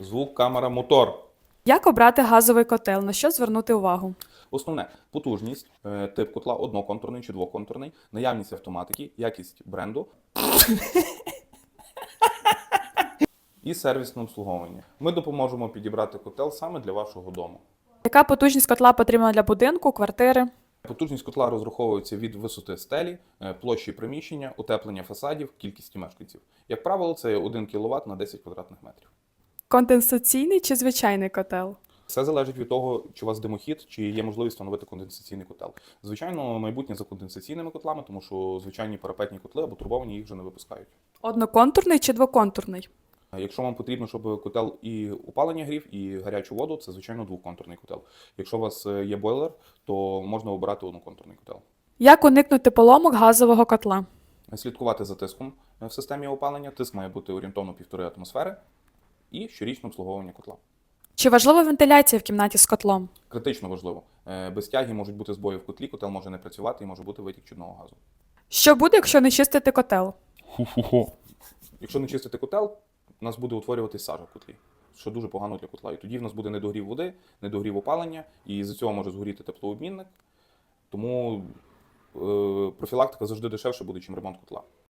Звук, камера, мотор. Як обрати газовий котел? На що звернути увагу? Основне потужність, е, тип котла одноконтурний чи двоконтурний, наявність автоматики, якість бренду і сервісне обслуговування. Ми допоможемо підібрати котел саме для вашого дому. Яка потужність котла потрібна для будинку, квартири? Потужність котла розраховується від висоти стелі, е, площі приміщення, утеплення фасадів, кількості мешканців. Як правило, це 1 кВт на 10 квадратних метрів. Конденсаційний чи звичайний котел? Все залежить від того, чи у вас димохід, чи є можливість встановити конденсаційний котел. Звичайно, майбутнє за конденсаційними котлами, тому що звичайні парапетні котли або турбовані їх вже не випускають. Одноконтурний чи двоконтурний? Якщо вам потрібно, щоб котел і опалення грів, і гарячу воду, це звичайно двоконтурний котел. Якщо у вас е, є бойлер, то можна обирати одноконтурний котел. Як уникнути поломок газового котла? Слідкувати за тиском е, в системі опалення. Тиск має бути орієнтовно 1,5 атмосфери і щорічне обслуговування котла. Чи важлива вентиляція в кімнаті з котлом? Критично важливо. Е, Без тяги можуть бути збої в котлі, котел може не працювати і може бути витік чудного газу. Що буде, якщо не чистити котел? Ху-ху-ху. Якщо не чистити котел, у нас буде утворюватись сажа в котлі, що дуже погано для котла. І тоді в нас буде недогрів води, недогрів опалення, і з цього може згоріти теплообмінник. Тому е, профілактика завжди дешевше буде, ніж ремонт котла.